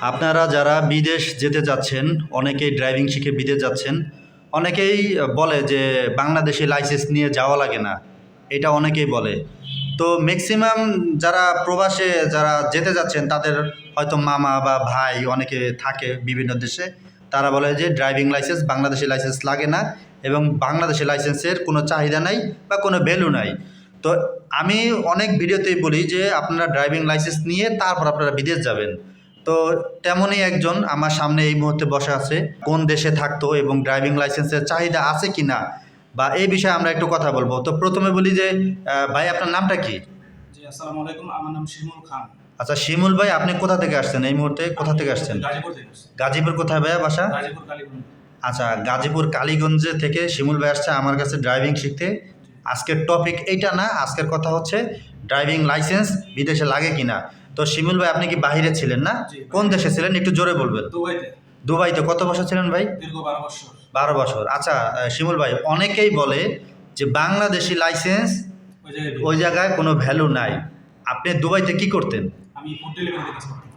আপনারা যারা বিদেশ যেতে যাচ্ছেন, অনেকেই ড্রাইভিং শিখে বিদেশ যাচ্ছেন, অনেকেই বলে যে বাংলাদেশে লাইসেন্স নিয়ে যাওয়া লাগে না। এটা অনেকেই বলে। তো ম্যাক্সিমাম যারা প্রবাসে যারা যেতে যাচ্ছেন, তাদের হয়তো মামা বা ভাই অনেকে থাকে বিভিন্ন দেশে, তারা বলে যে ড্রাইভিং লাইসেন্স, বাংলাদেশি লাইসেন্স লাগে না এবং বাংলাদেশি লাইসেন্সের কোনো চাহিদা নাই বা কোনো ভ্যালু নাই। তো আমি অনেক ভিডিওতেই বলি যে আপনারা ড্রাইভিং লাইসেন্স নিয়ে তারপর আপনারা বিদেশ যাবেন। তো তেমনই একজন আমার সামনে এই মুহূর্তে বসে আছে কোন দেশে থাকতো এবং ড্রাইভিং লাইসেন্সের চাহিদা আছে কি না বা এই বিষয়ে আমরা একটু কথা বলব। তো প্রথমে বলি যে ভাই আপনার নামটা কি? জি আসসালামু আলাইকুম। আমার নাম শিমুল খান। আচ্ছা শিমুল ভাই আপনি কোথা থেকে আসছেন এই মুহূর্তে? কোথা থেকে আসছেন। গাজীপুর কোথায় ভাইয়া বাসা? আচ্ছা গাজীপুর কালীগঞ্জে থেকে শিমুল ভাই আসছে আমার কাছে ড্রাইভিং শিখতে। আজকের টপিক এইটা না আজকের কথা হচ্ছে ড্রাইভিং লাইসেন্স বিদেশে লাগে কিনা। তো শিমুল ভাই আপনি কি বাইরে ছিলেন না? কোন দেশে ছিলেন? একটু জোরে বলবেন। দুবাইতে। কত বছর ছিলেন ভাই? বারো বছর। বারো বছর। আচ্ছা শিমুল ভাই অনেকেই বলে যে বাংলাদেশি লাইসেন্স ওই জায়গায় কোনো ভ্যালু নাই। আপনি দুবাইতে কি করতেন? আমি ফুড ডেলিভারিতে কাজ করতাম।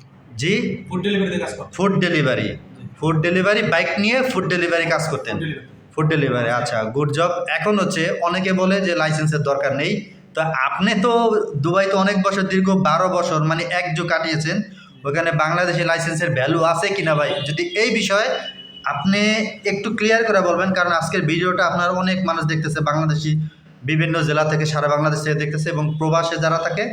জি? ফুড ডেলিভারিতে কাজ করতাম। Food delivery food delivery bike নিয়ে ফুড ডেলিভারি কাজ করতেন। ফুড ডেলিভারি আচ্ছা গুড জব এখন হচ্ছে অনেকে বলে যে লাইসেন্সের দরকার নেই। তো আপনি তো দুবাই তো অনেক বছর, দীর্ঘ বারো বছর মানে এক যুগ কাটিয়েছেন, ওখানে বাংলাদেশি লাইসেন্সের ভ্যালু আছে কিনা ভাই? যদি এই বিষয়ে আপনি একটু ক্লিয়ার করে বলবেন, কারণ আজকের ভিডিওটা আপনার অনেক মানুষ দেখতেছে, বাংলাদেশি বিভিন্ন জেলা থেকে সারা বাংলাদেশ থেকে দেখতেছে এবং প্রবাসে যারা থাকে,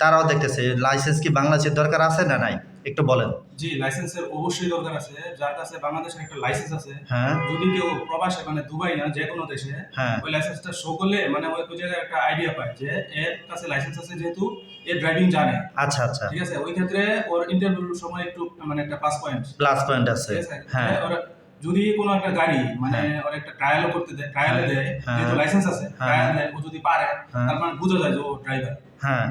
তারাও দেখতেছে লাইসেন্স কি বাংলাদেশের দরকার আছে না নাই? একটু বলেন। জি লাইসেন্সের অবশ্যই দরকার আছে। যার কাছে বাংলাদেশের একটা লাইসেন্স আছে হ্যাঁ। যদি কেউ প্রবাসে মানে দুবাই না যে কোনো দেশে হ্যাঁ। ওই লাইসেন্সটা শো করলে মানে ওই জায়গায় একটা আইডিয়া পায় যে এর কাছে লাইসেন্স আছে যেহেতু এ ড্রাইভিং জানে। আচ্ছা আচ্ছা। ঠিক আছে? ওই ক্ষেত্রে ওর ইন্টারভিউর সময় একটু মানে একটা প্লাস পয়েন্ট প্লাস পয়েন্ট আছে। হ্যাঁ। ওরা যদি কোনো একটা গাড়ি মানে ওর একটা ট্রায়ালও করতে দেয় ট্রায়ালে দেয় হ্যাঁ। যেহেতু লাইসেন্স আছে হ্যাঁ। ট্রায়াল দেয় ও যদি পারে হ্যাঁ। তার মানে বোঝা যায় যে ও ড্রাইভার হ্যাঁ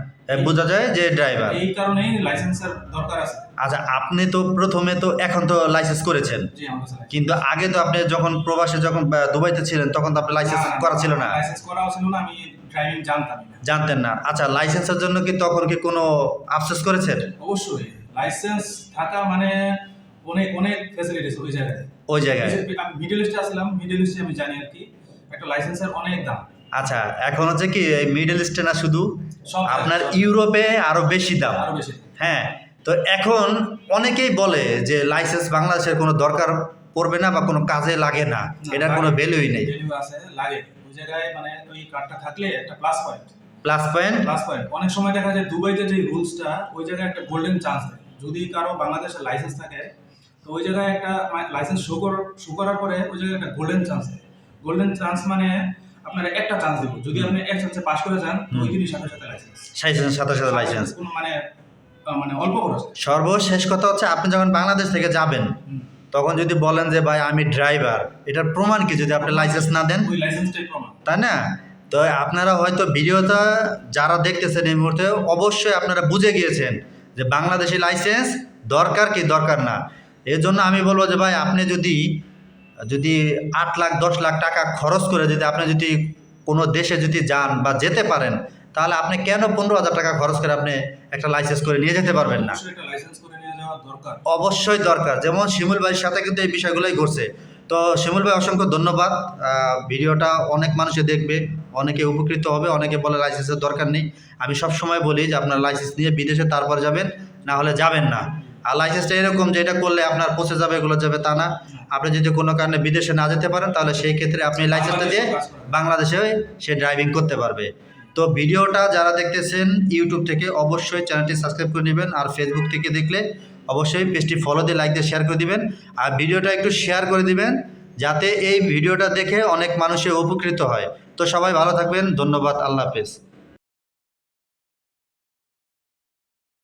বোঝা যায় যে ড্রাইভার এই কারণেই লাইসেন্সের দরকার আছে। আচ্ছা আপনি তো প্রথমে তো এখন তো লাইসেন্স করেছেন। কিন্তু আগে তো আপনি যখন প্রবাসে যখন দুবাইতে ছিলেন তখন তো আপনার লাইসেন্স করা ছিল না। লাইসেন্স করাও ছিল না আমি ড্রাইভিং জানতামই না। জানতেন না। আচ্ছা লাইসেন্সের জন্য কি তখন কি কোনো আফসোস করেছেন? অবশ্যই লাইসেন্স থাকা মানে অনেক অনেক ফ্যাসিলিটিস ওই জায়গায়। ওই জায়গায়। আমি মিডল ইস্টে আসলাম মিডল ইস্টে আমি জানি আর কি একটা লাইসেন্সের অনেক দাম। আচ্ছা এখন হচ্ছে কি এই মিডল ইস্টে না শুধু আপনার ইউরোপে আরও বেশি দাম। হ্যাঁ তো এখন অনেকেই বলে যে লাইসেন্স বাংলাদেশের কোনো দরকার পড়বে না বা কোনো কাজে লাগে না। এটার কোনো ভ্যালুই নেই। মানে প্লাস পয়েন্ট প্লাস পয়েন্ট অনেক সময় দেখা যায় দুবাইতে যে রুলসটা ওই জায়গায় একটা গোল্ডেন চান্স দেয়। যদি কারও বাংলাদেশের লাইসেন্স থাকে তো ওই জায়গায় একটা লাইসেন্স শো কর শো করার পরে ওই জায়গায় একটা গোল্ডেন চান্স দেয়। গোল্ডেন চান্স মানে আপনার একটা চান্স দিব। যদি আপনি এক চান্সে পাস করে যান ওই দিনই সাথে সাথে লাইসেন্স সাথে সাথে সাথে লাইসেন্স কোনো মানে মানে অল্প খরচ সর্বশেষ কথা হচ্ছে আপনি যখন বাংলাদেশ থেকে যাবেন তখন যদি বলেন যে ভাই আমি ড্রাইভার এটার প্রমাণ কি? যদি আপনি লাইসেন্স না দেন? ওই লাইসেন্সটাই প্রমাণ। তাই না? তো আপনারা হয়তো ভিডিওটা যারা দেখতেছেন এই মুহূর্তে অবশ্যই আপনারা বুঝে গিয়েছেন যে বাংলাদেশি লাইসেন্স দরকার কি দরকার না। এর জন্য আমি বলব যে ভাই আপনি যদি যদি আট লাখ দশ লাখ টাকা খরচ করে যদি আপনি যদি কোনো দেশে যদি যান বা যেতে পারেন তাহলে আপনি কেন পনেরো হাজার টাকা খরচ করে আপনি একটা লাইসেন্স করে নিয়ে যেতে পারবেন না? অবশ্যই দরকার। যেমন শিমুল ভাইয়ের সাথে কিন্তু এই বিষয়গুলোই ঘটছে। তো শিমুল ভাই অসংখ্য ধন্যবাদ। ভিডিওটা অনেক মানুষে দেখবে অনেকে উপকৃত হবে অনেকে বলে লাইসেন্সের দরকার নেই। আমি সব সময় বলি যে আপনার লাইসেন্স নিয়ে বিদেশে তারপর যাবেন না হলে যাবেন না। আর লাইসেন্সটা এরকম যে এটা করলে আপনার পচে যাবে এগুলো যাবে তা না। আপনি যদি কোনো কারণে বিদেশে না যেতে পারেন তাহলে সেই ক্ষেত্রে আপনি লাইসেন্সটা দিয়ে বাংলাদেশে সে ড্রাইভিং করতে পারবে। তো ভিডিওটা যারা দেখতেছেন ইউটিউব থেকে অবশ্যই চ্যানেলটি সাবস্ক্রাইব করে নেবেন আর ফেসবুক থেকে দেখলে অবশ্যই পেজটি ফলো দিয়ে লাইক দিয়ে শেয়ার করে দিবেন। আর ভিডিওটা একটু শেয়ার করে দিবেন যাতে এই ভিডিওটা দেখে অনেক মানুষের উপকৃত হয়। তো সবাই ভালো থাকবেন ধন্যবাদ আল্লাহ হাফেজ।